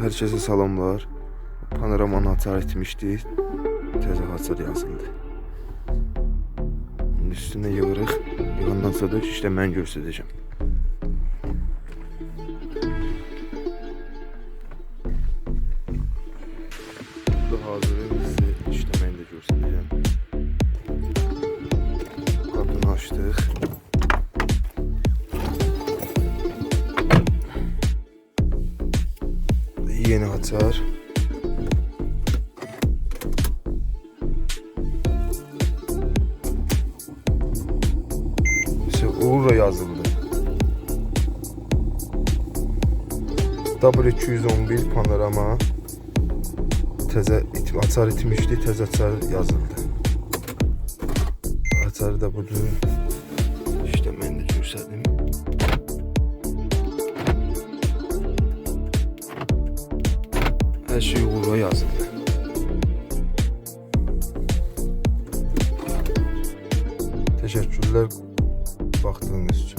Herkese salamlar. Panoramanı açar etmişdi. Tezə açar yazıldı. Şimdi üstüne yığırıq. Yığandan sonra işte mən göstərəcəm. Bu hazırı size işleməni də göstərəcəm. Qapını açdıq. Yeni açar. İşte Uğur'a yazıldı. W211 panorama təzə it açar itmişdi, təzə açar yazıldı. Açarı da budur. İşte mən də göstərdim. Her şey Uğur'a yazıldı. Teşekkürler baktığınız için.